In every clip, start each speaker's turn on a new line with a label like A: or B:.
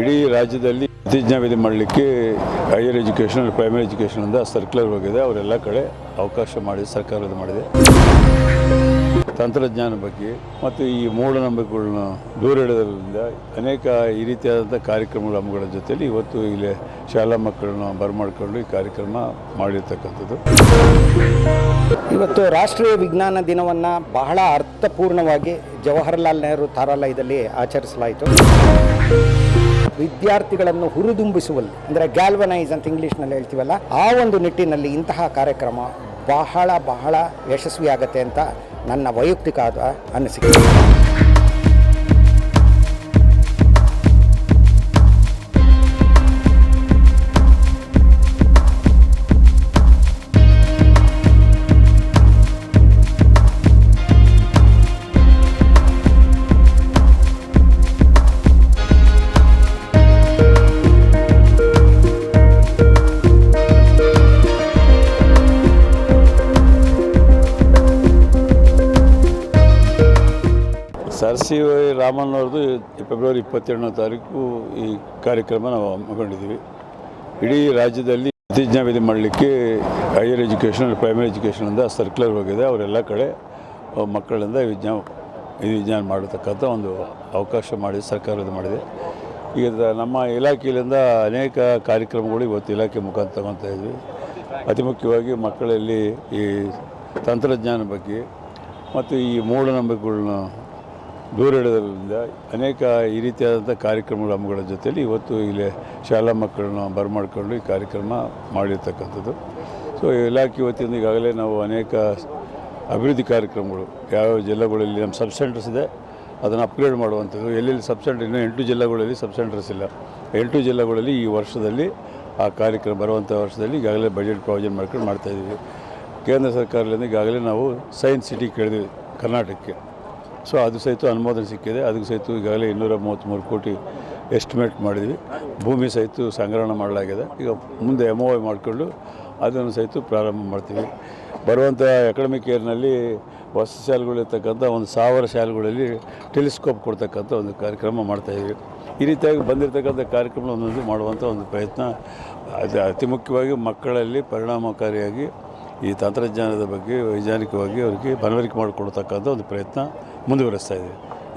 A: ಇಡೀ ರಾಜ್ಯದಲ್ಲಿ ಪ್ರತಿಜ್ಞಾ ವಿಧಿ ಮಾಡಲಿಕ್ಕೆ ಹೈಯರ್ ಎಜುಕೇಷನ್ ಪ್ರೈಮರಿ ಎಜುಕೇಷನಿಂದ ಸರ್ಕ್ಯುಲರ್ ಹೋಗಿದೆ. ಅವರೆಲ್ಲ ಕಡೆ ಅವಕಾಶ ಮಾಡಿ ಸರ್ಕಾರ ಇದು ಮಾಡಿದೆ. ತಂತ್ರಜ್ಞಾನ ಬಗ್ಗೆ ಮತ್ತು ಈ ಮೂಢನಂಬಿಕೆಗಳನ್ನ ದೂರ ಇಡೋದ್ರಿಂದ ಅನೇಕ ಈ ರೀತಿಯಾದಂಥ ಕಾರ್ಯಕ್ರಮಗಳ ಹಮ್ಮಿಗಳ ಜೊತೆಯಲ್ಲಿ ಇವತ್ತು ಇಲ್ಲಿ ಶಾಲಾ ಮಕ್ಕಳನ್ನ ಬರಮಾಡಿಕೊಂಡು ಈ ಕಾರ್ಯಕ್ರಮ ಮಾಡಿರ್ತಕ್ಕಂಥದ್ದು.
B: ಇವತ್ತು ರಾಷ್ಟ್ರೀಯ ವಿಜ್ಞಾನ ದಿನವನ್ನು ಬಹಳ ಅರ್ಥಪೂರ್ಣವಾಗಿ ಜವಾಹರ್ಲಾಲ್ ನೆಹರು ತಾರಾಲಯದಲ್ಲಿ ಆಚರಿಸಲಾಯಿತು. ವಿದ್ಯಾರ್ಥಿಗಳನ್ನು ಹುರಿದುಂಬಿಸುವಲ್ಲಿ, ಅಂದರೆ ಗ್ಯಾಲ್ವನೈಸ್ ಅಂತ ಇಂಗ್ಲೀಷ್ನಲ್ಲಿ ಹೇಳ್ತೀವಲ್ಲ, ಆ ಒಂದು ನಿಟ್ಟಿನಲ್ಲಿ ಇಂತಹ ಕಾರ್ಯಕ್ರಮ ಬಹಳ ಬಹಳ ಯಶಸ್ವಿಯಾಗತ್ತೆ ಅಂತ ನನ್ನ ವೈಯಕ್ತಿಕ ಅನಿಸಿಕೆ.
A: ಸರ್ ಸಿ ವೈ ರಾಮನ್ ಅವ್ರದ್ದು ಫೆಬ್ರವರಿ ಇಪ್ಪತ್ತೆರಡನೇ ತಾರೀಕು ಈ ಕಾರ್ಯಕ್ರಮ ನಾವು ಹಮ್ಮಿಕೊಂಡಿದ್ದೀವಿ. ಇಡೀ ರಾಜ್ಯದಲ್ಲಿ ಪ್ರತಿಜ್ಞಾವಿಧಿ ಮಾಡಲಿಕ್ಕೆ ಹೈಯರ್ ಎಜುಕೇಷನ್ ಪ್ರೈಮರಿ ಎಜುಕೇಷನಿಂದ ಸರ್ಕ್ಯುಲರ್ ಹೋಗಿದೆ. ಅವರೆಲ್ಲ ಕಡೆ ಮಕ್ಕಳಿಂದ ವಿಜ್ಞಾನ ಇದು ವಿಜ್ಞಾನ ಮಾಡತಕ್ಕಂಥ ಒಂದು ಅವಕಾಶ ಮಾಡಿ ಸರ್ಕಾರ ಇದು ಮಾಡಿದೆ. ಈಗ ನಮ್ಮ ಇಲಾಖೆಯಿಂದ ಅನೇಕ ಕಾರ್ಯಕ್ರಮಗಳು ಇವತ್ತು ಇಲಾಖೆ ಮುಖಾಂತರ ತಗೊತಾ ಇದ್ವಿ. ಅತಿ ಮುಖ್ಯವಾಗಿ ಮಕ್ಕಳಲ್ಲಿ ಈ ತಂತ್ರಜ್ಞಾನ ಬಗ್ಗೆ, ಮತ್ತು ಈ ಮೂಢನಂಬಿಕೆಗಳನ್ನ ದೂರ ಇಡೋದ್ರಿಂದ ಅನೇಕ ಈ ರೀತಿಯಾದಂಥ ಕಾರ್ಯಕ್ರಮಗಳ ಹಮ್ಮಿಗಳ ಜೊತೆಯಲ್ಲಿ ಇವತ್ತು ಇಲ್ಲಿ ಶಾಲಾ ಮಕ್ಕಳನ್ನ ಬರಮಾಡ್ಕೊಂಡು ಈ ಕಾರ್ಯಕ್ರಮ ಮಾಡಿರ್ತಕ್ಕಂಥದ್ದು. ಸೊ ಇಲಾಖೆ ಇವತ್ತಿಂದ ಈಗಾಗಲೇ ನಾವು ಅನೇಕ ಅಭಿವೃದ್ಧಿ ಕಾರ್ಯಕ್ರಮಗಳು ಯಾವ್ಯಾವ ಜಿಲ್ಲೆಗಳಲ್ಲಿ ನಮ್ಮ ಸಬ್ ಸೆಂಟರ್ಸ್ ಇದೆ, ಅದನ್ನು ಅಪ್ಗ್ರೇಡ್ ಮಾಡುವಂಥದ್ದು. ಎಲ್ಲೆಲ್ಲಿ ಸಬ್ ಸೆಂಟರ್ ಇನ್ನೂ ಎಂಟು ಜಿಲ್ಲೆಗಳಲ್ಲಿ ಸಬ್ ಸೆಂಟರ್ಸ್ ಇಲ್ಲ. ಎಂಟು ಜಿಲ್ಲೆಗಳಲ್ಲಿ ಈ ವರ್ಷದಲ್ಲಿ ಆ ಕಾರ್ಯಕ್ರಮ ಬರುವಂಥ ವರ್ಷದಲ್ಲಿ ಈಗಾಗಲೇ ಬಜೆಟ್ ಪ್ರಾವಿಷನ್ ಮಾಡ್ಕೊಂಡು ಮಾಡ್ತಾಯಿದ್ದೀವಿ ಕೇಂದ್ರ ಸರ್ಕಾರದಿಂದ ಈಗಾಗಲೇ ನಾವು ಸೈನ್ಸ್ ಸಿಟಿ ಕೇಳಿದ್ವಿ ಕರ್ನಾಟಕಕ್ಕೆ. ಸೊ ಅದು ಸಹಿತ ಅನುಮೋದನೆ ಸಿಕ್ಕಿದೆ. ಅದಕ್ಕೆ ಸಹಿತ ಈಗಾಗಲೇ ಇನ್ನೂರ ಮೂವತ್ತ್ಮೂರು ಕೋಟಿ ಎಸ್ಟಿಮೇಟ್ ಮಾಡಿದ್ವಿ. ಭೂಮಿ ಸಹಿತ ಸಂಗ್ರಹಣ ಮಾಡಲಾಗಿದೆ. ಈಗ ಮುಂದೆ ಎಂ ಒ ಮಾಡಿಕೊಂಡು ಅದನ್ನು ಸಹಿತ ಪ್ರಾರಂಭ ಮಾಡ್ತೀವಿ. ಬರುವಂಥ ಅಕಾಡೆಮಿಕ್ ಇಯರ್ನಲ್ಲಿ ಹೊಸ ಶಾಲೆಗಳಿರ್ತಕ್ಕಂಥ ಒಂದು ಸಾವಿರ ಶಾಲೆಗಳಲ್ಲಿ ಟೆಲಿಸ್ಕೋಪ್ ಕೊಡ್ತಕ್ಕಂಥ ಒಂದು ಕಾರ್ಯಕ್ರಮ ಮಾಡ್ತಾಯಿದ್ವಿ ಈ ರೀತಿಯಾಗಿ ಬಂದಿರತಕ್ಕಂಥ ಕಾರ್ಯಕ್ರಮ ಒಂದೊಂದು ಮಾಡುವಂಥ ಒಂದು ಪ್ರಯತ್ನ ಅದು ಅತಿ ಮುಖ್ಯವಾಗಿ ಮಕ್ಕಳಲ್ಲಿ ಪರಿಣಾಮಕಾರಿಯಾಗಿ ಈ ತಂತ್ರಜ್ಞಾನದ ಬಗ್ಗೆ ವೈಜ್ಞಾನಿಕವಾಗಿ ಅವರಿಗೆ ಮನವರಿಕೆ ಮಾಡಿಕೊಡ್ತಕ್ಕಂಥ ಒಂದು ಪ್ರಯತ್ನ ಮುಂದುವರಿಸ್ತಾ ಇದೆ.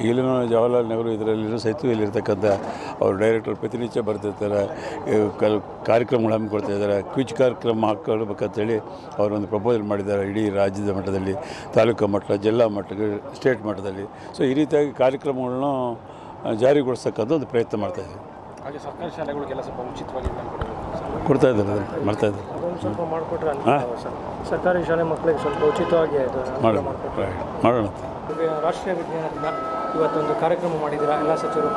A: ಇಲ್ಲಿನ ಜವಾಹರ್ಲಾಲ್ ನೆಹರು ಇದರಲ್ಲಿ ಸಹಿತ ಇಲ್ಲಿರ್ತಕ್ಕಂಥ ಅವರು ಡೈರೆಕ್ಟರ್ ಪ್ರತಿನಿತ್ಯ ಬರ್ತಿರ್ತಾರೆ ಕಲ್ ಕಾರ್ಯಕ್ರಮಗಳು ಹಮ್ಮಿಕೊಳ್ತಾ ಇದ್ದಾರೆ ಕ್ವಿಜ್ ಕಾರ್ಯಕ್ರಮ ಹಾಕ್ಕೊಳ್ಬೇಕಂತೇಳಿ ಅವರೊಂದು ಪ್ರಪೋಸಲ್ ಮಾಡಿದ್ದಾರೆ ಇಡೀ ರಾಜ್ಯದ ಮಟ್ಟದಲ್ಲಿ, ತಾಲೂಕು ಮಟ್ಟ, ಜಿಲ್ಲಾ ಮಟ್ಟ ಸ್ಟೇಟ್ ಮಟ್ಟದಲ್ಲಿ. ಸೊ ಈ ರೀತಿಯಾಗಿ ಕಾರ್ಯಕ್ರಮಗಳನ್ನು ಜಾರಿಗೊಳಿಸ್ತಕ್ಕಂಥ ಒಂದು ಪ್ರಯತ್ನ ಮಾಡ್ತಾಯಿದ್ದೀವಿ
C: ಹಾಗೆ ಸರ್ಕಾರಿ ಶಾಲೆಗಳಿಗೆಲ್ಲ ಸ್ವಲ್ಪ ಉಚಿತವಾಗಿ
A: ಕೊಡ್ತಾ ಇದ್ದಾರೆ ಅದನ್ನು ಮಾಡ್ತಾ ಇದ್ದಾರೆ.
C: ಅದೊಂದು ಸ್ವಲ್ಪ ಮಾಡಿಕೊಟ್ರೆ
A: ಹಾಂ?
C: ಸರ್? ಸರ್ಕಾರಿ ಶಾಲೆ ಮಕ್ಕಳಿಗೆ ಸ್ವಲ್ಪ ಉಚಿತವಾಗಿ
A: ಮಾಡೋಣ. ಮಾಡೋಣ.
C: ಈಗ ರಾಷ್ಟ್ರೀಯ ವಿಜ್ಞಾನ ದಿನ ಇವತ್ತೊಂದು ಕಾರ್ಯಕ್ರಮ ಮಾಡಿದ್ದೀರಾ? ಎಲ್ಲ ಸಚಿವರು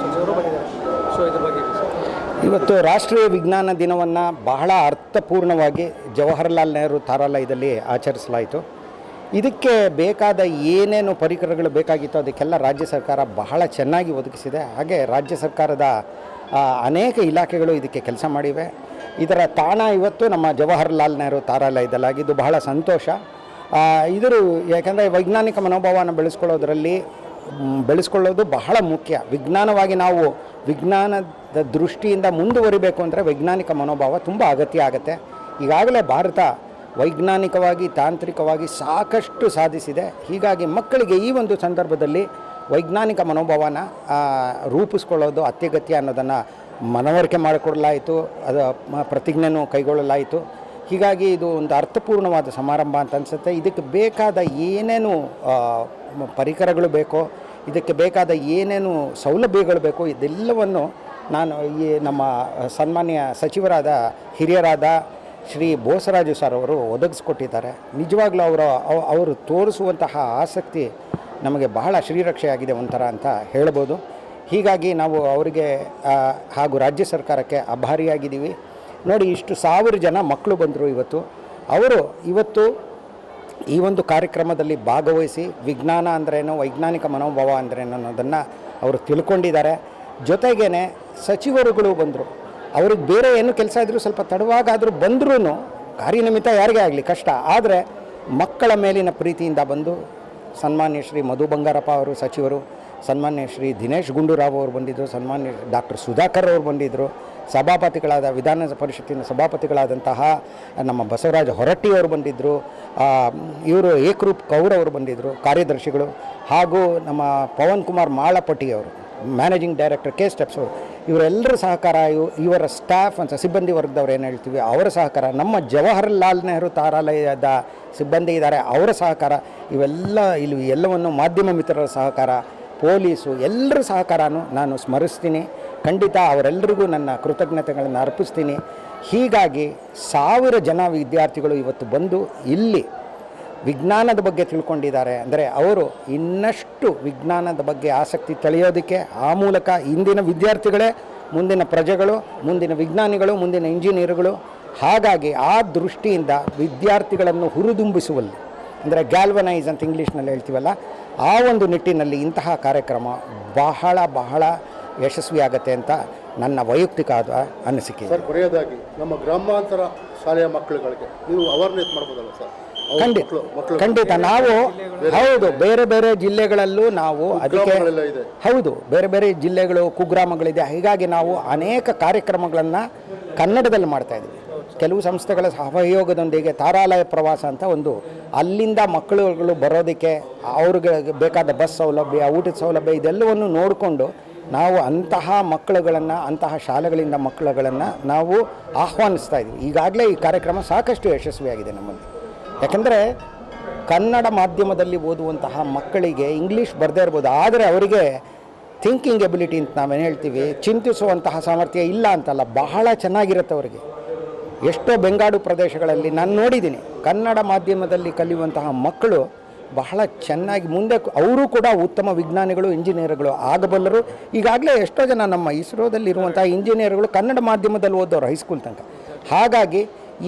C: ಸಚಿವರು ಬಂದಿದ್ದಾರೆ. ಸೊ ಇದ್ರ ಬಗ್ಗೆ
B: ಇವತ್ತು ರಾಷ್ಟ್ರೀಯ ವಿಜ್ಞಾನ ದಿನವನ್ನು ಬಹಳ ಅರ್ಥಪೂರ್ಣವಾಗಿ ಜವಾಹರ್ಲಾಲ್ ನೆಹರು ತಾರಾಲಯದಲ್ಲಿ ಆಚರಿಸಲಾಯಿತು. ಇದಕ್ಕೆ ಬೇಕಾದ ಏನೇನು ಪರಿಕರಗಳು ಬೇಕಾಗಿತ್ತು ಅದಕ್ಕೆಲ್ಲ ರಾಜ್ಯ ಸರ್ಕಾರ ಬಹಳ ಚೆನ್ನಾಗಿ ಒದಗಿಸಿದೆ. ಹಾಗೆ ರಾಜ್ಯ ಸರ್ಕಾರದ ಅನೇಕ ಇಲಾಖೆಗಳು ಇದಕ್ಕೆ ಕೆಲಸ ಮಾಡಿವೆ. ಇದರ ತಾಣ ಇವತ್ತು ನಮ್ಮ ಜವಾಹರ್ಲಾಲ್ ನೆಹರು ತಾರಾಲಯದಲ್ಲಾಗಿದ್ದು ಬಹಳ ಸಂತೋಷ. ಇದರು ಯಾಕೆಂದರೆ ವೈಜ್ಞಾನಿಕ ಮನೋಭಾವನ ಬೆಳೆಸ್ಕೊಳ್ಳೋದ್ರಲ್ಲಿ ಬೆಳೆಸ್ಕೊಳ್ಳೋದು ಬಹಳ ಮುಖ್ಯ. ವಿಜ್ಞಾನವಾಗಿ ನಾವು ವಿಜ್ಞಾನದ ದೃಷ್ಟಿಯಿಂದ ಮುಂದುವರಿಬೇಕು ಅಂದರೆ ವೈಜ್ಞಾನಿಕ ಮನೋಭಾವ ತುಂಬ ಅಗತ್ಯ ಆಗುತ್ತೆ. ಈಗಾಗಲೇ ಭಾರತ ವೈಜ್ಞಾನಿಕವಾಗಿ, ತಾಂತ್ರಿಕವಾಗಿ ಸಾಕಷ್ಟು ಸಾಧಿಸಿದೆ. ಹೀಗಾಗಿ ಮಕ್ಕಳಿಗೆ ಈ ಒಂದು ಸಂದರ್ಭದಲ್ಲಿ ವೈಜ್ಞಾನಿಕ ಮನೋಭಾವನ ರೂಪಿಸ್ಕೊಳ್ಳೋದು ಅತ್ಯಗತ್ಯ ಅನ್ನೋದನ್ನು ಮನವರಿಕೆ ಮಾಡಿಕೊಡಲಾಯಿತು, ಅದು ಪ್ರತಿಜ್ಞೆನೂ ಕೈಗೊಳ್ಳಲಾಯಿತು. ಹೀಗಾಗಿ ಇದು ಒಂದು ಅರ್ಥಪೂರ್ಣವಾದ ಸಮಾರಂಭ ಅಂತ ಅನಿಸುತ್ತೆ. ಇದಕ್ಕೆ ಬೇಕಾದ ಏನೇನು ಪರಿಕರಗಳು ಬೇಕೋ, ಇದಕ್ಕೆ ಬೇಕಾದ ಏನೇನು ಸೌಲಭ್ಯಗಳು ಬೇಕೋ, ಇದೆಲ್ಲವನ್ನು ನಾನು ಈ ನಮ್ಮ ಸನ್ಮಾನ್ಯ ಸಚಿವರಾದ ಹಿರಿಯರಾದ ಶ್ರೀ ಬೋಸರಾಜು ಸರ್ ಅವರು ಒದಗಿಸ್ಕೊಟ್ಟಿದ್ದಾರೆ. ನಿಜವಾಗ್ಲೂ ಅವರ ಅವ- ಅವರು ತೋರಿಸುವಂತಹ ಆಸಕ್ತಿ ನಮಗೆ ಬಹಳ ಶ್ರೀರಕ್ಷೆಯಾಗಿದೆ ಒಂಥರ ಅಂತ ಹೇಳ್ಬೋದು. ಹೀಗಾಗಿ ನಾವು ಅವರಿಗೆ ಹಾಗೂ ರಾಜ್ಯ ಸರ್ಕಾರಕ್ಕೆ ಅಭಾರಿಯಾಗಿದ್ದೀವಿ. ನೋಡಿ, ಇಷ್ಟು ಸಾವಿರ ಜನ ಮಕ್ಕಳು ಬಂದರು ಇವತ್ತು. ಅವರು ಇವತ್ತು ಈ ಒಂದು ಕಾರ್ಯಕ್ರಮದಲ್ಲಿ ಭಾಗವಹಿಸಿ ವಿಜ್ಞಾನ ಅಂದ್ರೇನು, ವೈಜ್ಞಾನಿಕ ಮನೋಭಾವ ಅಂದ್ರೇನು ಅನ್ನೋದನ್ನು ಅವರು ತಿಳ್ಕೊಂಡಿದ್ದಾರೆ. ಜೊತೆಗೇ ಸಚಿವರುಗಳು ಬಂದರು. ಅವ್ರಿಗೆ ಬೇರೆ ಏನು ಕೆಲಸ ಇದ್ದರೂ ಸ್ವಲ್ಪ ತಡವಾಗಾದರೂ ಬಂದ್ರೂ ಕಾರ್ಯನಿಮಿತ್ತ ಯಾರಿಗೇ ಆಗಲಿ ಕಷ್ಟ. ಆದರೆ ಮಕ್ಕಳ ಮೇಲಿನ ಪ್ರೀತಿಯಿಂದ ಬಂದು ಸನ್ಮಾನ್ಯ ಶ್ರೀ ಮಧು ಬಂಗಾರಪ್ಪ ಅವರು ಸಚಿವರು, ಸನ್ಮಾನ್ಯ ಶ್ರೀ ದಿನೇಶ್ ಗುಂಡೂರಾವ್ ಅವರು ಬಂದಿದ್ದರು ಸನ್ಮಾನ್ಯ ಡಾಕ್ಟರ್ ಸುಧಾಕರ್ ಅವರು ಬಂದಿದ್ದರು ಸಭಾಪತಿಗಳಾದ ವಿಧಾನ ಪರಿಷತ್ತಿನ ಸಭಾಪತಿಗಳಾದಂತಹ ನಮ್ಮ ಬಸವರಾಜ ಹೊರಟ್ಟಿ ಅವರು ಬಂದಿದ್ದರು ಇವರು ಏಕರೂಪ್ ಕೌರ್ ಅವರು ಬಂದಿದ್ದರು ಕಾರ್ಯದರ್ಶಿಗಳು ಹಾಗೂ ನಮ್ಮ ಪವನ್ ಕುಮಾರ್ ಮಾಳಪಟ್ಟಿ ಅವರು. ಮ್ಯಾನೇಜಿಂಗ್ ಡೈರೆಕ್ಟರ್ ಕೆ ಸ್ಟೆಪ್ಸ್ ಅವರು, ಇವರೆಲ್ಲರ ಸಹಕಾರ, ಇವ್- ಇವರ ಸ್ಟಾಫ್ ಅಂತ, ಸಿಬ್ಬಂದಿ ವರ್ಗದವ್ರು ಏನು ಹೇಳ್ತೀವಿ, ಅವರ ಸಹಕಾರ, ನಮ್ಮ ಜವಾಹರ್ಲಾಲ್ ನೆಹರು ತಾರಾಲಯದ ಸಿಬ್ಬಂದಿ ಇದ್ದಾರೆ, ಅವರ ಸಹಕಾರ, ಇವೆಲ್ಲ ಇಲ್ಲಿ ಎಲ್ಲವನ್ನು ಮಾಧ್ಯಮ ಮಿತ್ರರ ಸಹಕಾರ, ಪೊಲೀಸು, ಎಲ್ಲರ ಸಹಕಾರನೂ ನಾನು ಸ್ಮರಿಸ್ತೀನಿ. ಖಂಡಿತ ಅವರೆಲ್ಲರಿಗೂ ನನ್ನ ಕೃತಜ್ಞತೆಗಳನ್ನು ಅರ್ಪಿಸ್ತೀನಿ. ಹೀಗಾಗಿ ಸಾವಿರ ಜನ ವಿದ್ಯಾರ್ಥಿಗಳು ಇವತ್ತು ಬಂದು ಇಲ್ಲಿ ವಿಜ್ಞಾನದ ಬಗ್ಗೆ ತಿಳ್ಕೊಂಡಿದ್ದಾರೆ. ಅಂದರೆ ಅವರು ಇನ್ನಷ್ಟು ವಿಜ್ಞಾನದ ಬಗ್ಗೆ ಆಸಕ್ತಿ ತಳೆಯೋದಕ್ಕೆ ಆ ಮೂಲಕ ಇಂದಿನ ವಿದ್ಯಾರ್ಥಿಗಳೇ, ಮುಂದಿನ ಪ್ರಜೆಗಳು, ಮುಂದಿನ ವಿಜ್ಞಾನಿಗಳು, ಮುಂದಿನ ಇಂಜಿನಿಯರ್ಗಳು ಹಾಗಾಗಿ ಆ ದೃಷ್ಟಿಯಿಂದ ವಿದ್ಯಾರ್ಥಿಗಳನ್ನು ಹುರಿದುಂಬಿಸುವಲ್ಲಿ, ಅಂದರೆ ಗ್ಯಾಲ್ವನೈಸ್ ಅಂತ ಇಂಗ್ಲೀಷ್ನಲ್ಲಿ ಹೇಳ್ತೀವಲ್ಲ, ಆ ಒಂದು ನಿಟ್ಟಿನಲ್ಲಿ ಇಂತಹ ಕಾರ್ಯಕ್ರಮ ಬಹಳ ಬಹಳ ಯಶಸ್ವಿಯಾಗತ್ತೆ ಅಂತ ನನ್ನ ವೈಯಕ್ತಿಕ ಆದ ಅನಿಸಿಕೆ.
D: ಸರ್, ಕೊನೆಯದಾಗಿ ನಮ್ಮ ಗ್ರಾಮಾಂತರ ಶಾಲೆಯ ಮಕ್ಕಳುಗಳಿಗೆ ನೀವು ಅವೇರ್ನೆಸ್ ಮಾಡ್ಬೋದಲ್ಲ ಸರ್?
B: ಖಂಡಿತ ಖಂಡಿತ ನಾವು ಹೌದು ಬೇರೆ ಬೇರೆ ಜಿಲ್ಲೆಗಳಲ್ಲೂ ನಾವು ಅದಕ್ಕೆ ಹೌದು ಬೇರೆ ಬೇರೆ ಜಿಲ್ಲೆಗಳು ಕುಗ್ರಾಮಗಳಿದೆ. ಹೀಗಾಗಿ ನಾವು ಅನೇಕ ಕಾರ್ಯಕ್ರಮಗಳನ್ನು ಕನ್ನಡದಲ್ಲಿ ಮಾಡ್ತಾ ಇದ್ದೀವಿ. ಕೆಲವು ಸಂಸ್ಥೆಗಳ ಸಹಯೋಗದೊಂದಿಗೆ ತಾರಾಲಯ ಪ್ರವಾಸ ಅಂತ ಒಂದು ಅಲ್ಲಿಂದ ಮಕ್ಕಳುಗಳು ಬರೋದಕ್ಕೆ ಅವ್ರಿಗೆ ಬೇಕಾದ ಬಸ್ ಸೌಲಭ್ಯ ಊಟದ ಸೌಲಭ್ಯ ಇದೆಲ್ಲವನ್ನು ನೋಡಿಕೊಂಡು ನಾವು ಅಂತಹ ಮಕ್ಕಳುಗಳನ್ನು ಅಂತಹ ಶಾಲೆಗಳಿಂದ ಮಕ್ಕಳುಗಳನ್ನು ನಾವು ಆಹ್ವಾನಿಸ್ತಾ ಇದ್ದೀವಿ. ಈಗಾಗಲೇ ಈ ಕಾರ್ಯಕ್ರಮ ಸಾಕಷ್ಟು ಯಶಸ್ವಿಯಾಗಿದೆ ನಮ್ಮಲ್ಲಿ. ಯಾಕಂದರೆ ಕನ್ನಡ ಮಾಧ್ಯಮದಲ್ಲಿ ಓದುವಂತಹ ಮಕ್ಕಳಿಗೆ ಇಂಗ್ಲೀಷ್ ಬರದೇ ಇರ್ಬೋದು. ಆದರೆ ಅವರಿಗೆ ಥಿಂಕಿಂಗ್ ಎಬಿಲಿಟಿ ಅಂತ ನಾವೇನು ಹೇಳ್ತೀವಿ, ಚಿಂತಿಸುವಂತಹ ಸಾಮರ್ಥ್ಯ ಇಲ್ಲ ಅಂತಲ್ಲ, ಬಹಳ ಚೆನ್ನಾಗಿರುತ್ತೆ ಅವರಿಗೆ. ಎಷ್ಟೋ ಬೆಂಗಾಡು ಪ್ರದೇಶಗಳಲ್ಲಿ ನಾನು ನೋಡಿದ್ದೀನಿ ಕನ್ನಡ ಮಾಧ್ಯಮದಲ್ಲಿ ಕಲಿಯುವಂತಹ ಮಕ್ಕಳು ಬಹಳ ಚೆನ್ನಾಗಿ ಮುಂದೆ ಅವರು ಕೂಡ ಉತ್ತಮ ವಿಜ್ಞಾನಿಗಳು ಇಂಜಿನಿಯರ್ಗಳು ಆಗಬಲ್ಲರು. ಈಗಾಗಲೇ ಎಷ್ಟೋ ಜನ ನಮ್ಮ ಇಸ್ರೋದಲ್ಲಿರುವಂತಹ ಇಂಜಿನಿಯರ್ಗಳು ಕನ್ನಡ ಮಾಧ್ಯಮದಲ್ಲಿ ಓದೋರು ಹೈಸ್ಕೂಲ್ ತನಕ. ಹಾಗಾಗಿ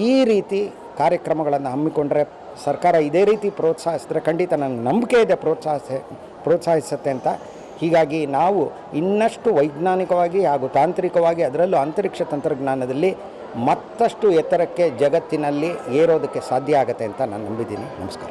B: ಈ ರೀತಿ ಕಾರ್ಯಕ್ರಮಗಳನ್ನು ಹಮ್ಮಿಕೊಂಡ್ರೆ ಸರ್ಕಾರ ಇದೇ ರೀತಿ ಪ್ರೋತ್ಸಾಹಿಸಿದ್ರೆ ಖಂಡಿತ ನನಗೆ ನಂಬಿಕೆ ಇದೆ ಪ್ರೋತ್ಸಾಹಿಸ ಪ್ರೋತ್ಸಾಹಿಸುತ್ತೆ ಅಂತ. ಹೀಗಾಗಿ ನಾವು ಇನ್ನಷ್ಟು ವೈಜ್ಞಾನಿಕವಾಗಿ ಹಾಗೂ ತಾಂತ್ರಿಕವಾಗಿ ಅದರಲ್ಲೂ ಅಂತರಿಕ್ಷ ತಂತ್ರಜ್ಞಾನದಲ್ಲಿ ಮತ್ತಷ್ಟು ಎತ್ತರಕ್ಕೆ ಜಗತ್ತಿನಲ್ಲಿ ಏರೋದಕ್ಕೆ ಸಾಧ್ಯ ಆಗುತ್ತೆ ಅಂತ ನಾನು ನಂಬಿದ್ದೀನಿ. ನಮಸ್ಕಾರ.